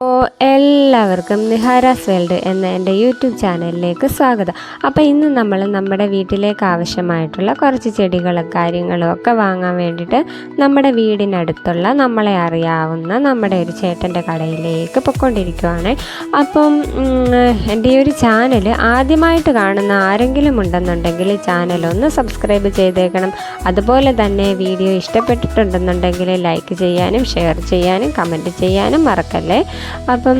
അപ്പോൾ എല്ലാവർക്കും നിഹാരാസ് വേൾഡ് എന്ന എന്റെ യൂട്യൂബ് ചാനലിലേക്ക് സ്വാഗതം. അപ്പോൾ ഇന്ന് നമ്മൾ നമ്മുടെ വീട്ടിലേക്ക് ആവശ്യമായിട്ടുള്ള കുറച്ച് ചെടികളും കാര്യങ്ങളും ഒക്കെ വാങ്ങാൻ വേണ്ടിയിട്ട് നമ്മുടെ വീടിനടുത്തുള്ള നമ്മളെ അറിയാവുന്ന നമ്മുടെ ഒരു ചേട്ടന്റെ കടയിലേക്ക് പൊയ്ക്കൊണ്ടിരിക്കുവാണ്. അപ്പം എന്റെ ഈ ഒരു ചാനൽ ആദ്യമായിട്ട് കാണുന്ന ആരെങ്കിലും ഉണ്ടെന്നുണ്ടെങ്കിൽ ചാനൽ ഒന്ന് സബ്സ്ക്രൈബ് ചെയ്തേക്കണം. അതുപോലെ തന്നെ വീഡിയോ ഇഷ്ടപ്പെട്ടിട്ടുണ്ടെന്നുണ്ടെങ്കിൽ ലൈക്ക് ചെയ്യാനും ഷെയർ ചെയ്യാനും കമന്റ് ചെയ്യാനും മറക്കല്ലേ? അപ്പം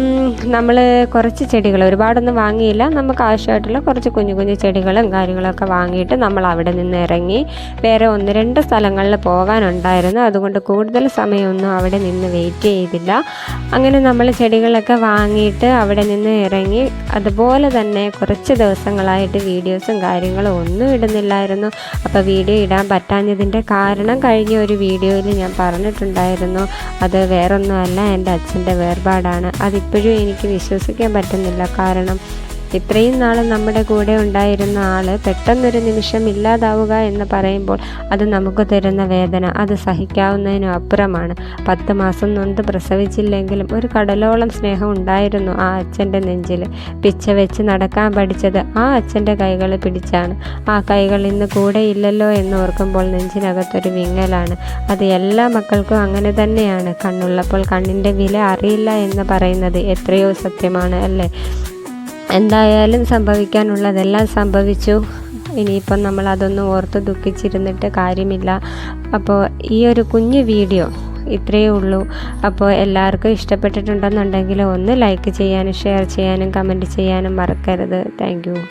നമ്മൾ കുറച്ച് ചെടികൾ ഒരുപാടൊന്നും വാങ്ങിയില്ല. നമുക്ക് ആവശ്യമായിട്ടുള്ള കുറച്ച് കുഞ്ഞു കുഞ്ഞു ചെടികളും കാര്യങ്ങളൊക്കെ വാങ്ങിയിട്ട് നമ്മൾ അവിടെ നിന്ന് ഇറങ്ങി വേറെ ഒന്ന് രണ്ട് സ്ഥലങ്ങളിൽ പോകാനുണ്ടായിരുന്നു. അതുകൊണ്ട് കൂടുതൽ സമയമൊന്നും അവിടെ നിന്ന് വെയിറ്റ് ചെയ്തില്ല. അങ്ങനെ നമ്മൾ ചെടികളൊക്കെ വാങ്ങിയിട്ട് അവിടെ നിന്ന് ഇറങ്ങി അതുപോലെ തന്നെ കുറച്ച് ദിവസങ്ങളായിട്ട് വീഡിയോസും കാര്യങ്ങളും ഒന്നും ഇടുന്നില്ലായിരുന്നു. അപ്പോൾ വീഡിയോ ഇടാൻ പറ്റാഞ്ഞതിന്റെ കാരണം കഴിഞ്ഞ ഒരു വീഡിയോയിൽ ഞാൻ പറഞ്ഞിട്ടുണ്ടായിരുന്നു. അത് വേറൊന്നുമല്ല എന്റെ അച്ഛന്റെ വേർപാടാണ്. അതിപ്പോഴും എനിക്ക് വിശ്വസിക്കാൻ പറ്റുന്നില്ല. കാരണം ഇത്രയും നാൾ നമ്മുടെ കൂടെ ഉണ്ടായിരുന്ന ആൾ പെട്ടെന്നൊരു നിമിഷം ഇല്ലാതാവുക എന്ന് പറയുമ്പോൾ അത് നമുക്ക് തരുന്ന വേദന അത് സഹിക്കാവുന്നതിനും അപ്പുറമാണ്. പത്ത് മാസം നൊന്ത് പ്രസവിച്ചില്ലെങ്കിലും ഒരു കടലോളം സ്നേഹം ഉണ്ടായിരുന്നു ആ അച്ഛന്റെ നെഞ്ചിൽ പിച്ച വെച്ച് നടക്കാൻ പഠിച്ചത് ആ അച്ഛന്റെ കൈകൾ പിടിച്ചാണ്. ആ കൈകൾ ഇന്ന് കൂടെ ഇല്ലല്ലോ എന്ന് ഓർക്കുമ്പോൾ നെഞ്ചിനകത്തൊരു വിങ്ങലാണ്. അത് എല്ലാ മക്കൾക്കും അങ്ങനെ തന്നെയാണ്. കണ്ണുള്ളപ്പോൾ കണ്ണിന്റെ വില അറിയില്ല എന്ന് പറയുന്നത് എത്രയോ സത്യമാണ് അല്ലേ? എന്തായാലും സംഭവിക്കാനുള്ളതെല്ലാം സംഭവിച്ചു. ഇനിയിപ്പം നമ്മൾ അതൊന്നും ഓർത്ത് ദുഃഖിച്ചിരുന്നിട്ട് കാര്യമില്ല. അപ്പോൾ ഈ ഒരു കുഞ്ഞു വീഡിയോ ഇത്രയേ ഉള്ളൂ. അപ്പോൾ എല്ലാവർക്കും ഇഷ്ടപ്പെട്ടിട്ടുണ്ടെന്നുണ്ടെങ്കിൽ ഒന്ന് ലൈക്ക് ചെയ്യാനും ഷെയർ ചെയ്യാനും കമന്റ് ചെയ്യാനും മറക്കരുത്. താങ്ക്